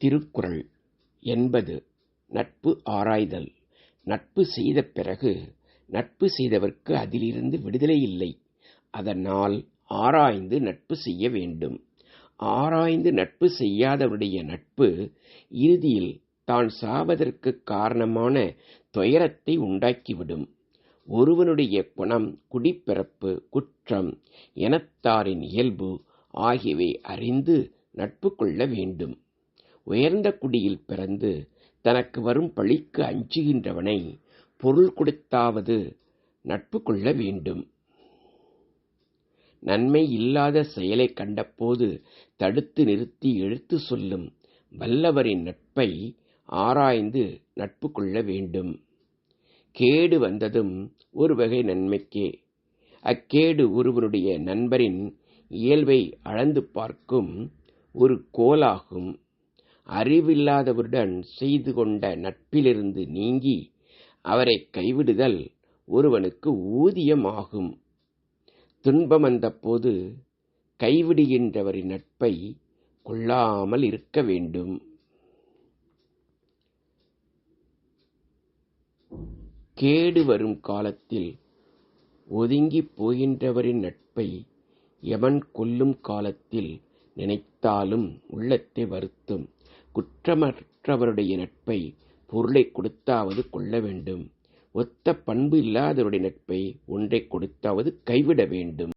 திருக்குறள் என்பது நட்பு ஆராய்தல். நட்பு செய்த பிறகு நட்பு செய்தவர்க்கு அதிலிருந்து விடுதலை இல்லை. அதனால் ஆராய்ந்து நட்பு செய்ய வேண்டும். ஆராய்ந்து நட்பு செய்யாதவருடைய நட்பு இறுதியில் தான் சாவதற்குக் காரணமான துயரத்தை உண்டாக்கிவிடும். ஒருவனுடைய குணம் குடிப்பிறப்பு குற்றம் இனத்தாரின் இயல்பு ஆகியவை அறிந்து நட்பு கொள்ள வேண்டும். உயர்ந்த குடியில் பிறந்து தனக்கு வரும் பழிக்கு அஞ்சுகின்றவனை பொருள் கொடுத்தாவது நட்பு கொள்ள வேண்டும். நன்மை இல்லாத செயலைக் கண்டபோது தடுத்து நிறுத்தி எடுத்து சொல்லும் வல்லவரின் நட்பை ஆராய்ந்து நட்பு கொள்ள வேண்டும். கேடு வந்ததும் ஒரு வகை நன்மைக்கே. அக்கேடு ஒருவனுடைய நண்பரின் இயல்பை அளந்து பார்க்கும் ஒரு கோலாகும். அறிவில்லாதவருடன் செய்து கொண்ட நட்பிலிருந்து நீங்கி அவரை கைவிடுதல் ஒருவனுக்கு ஊதியம் ஆகும் துன்பம் வந்தபோது கைவிடுகின்றவரின் நட்பை கொள்ளாமல் இருக்க வேண்டும். கேடு வரும் காலத்தில் ஒதுங்கி போகின்றவரின் நட்பை எவன் கொல்லும் காலத்தில் நினைத்தாலும் உள்ளத்தை வருத்தும். குற்றமற்றவருடைய நட்பை பொருளை கொடுத்தாவது கொள்ள வேண்டும். ஒத்த பண்பு இல்லாதவருடைய நட்பை ஒன்றைக் கொடுத்தாவது கைவிட வேண்டும்.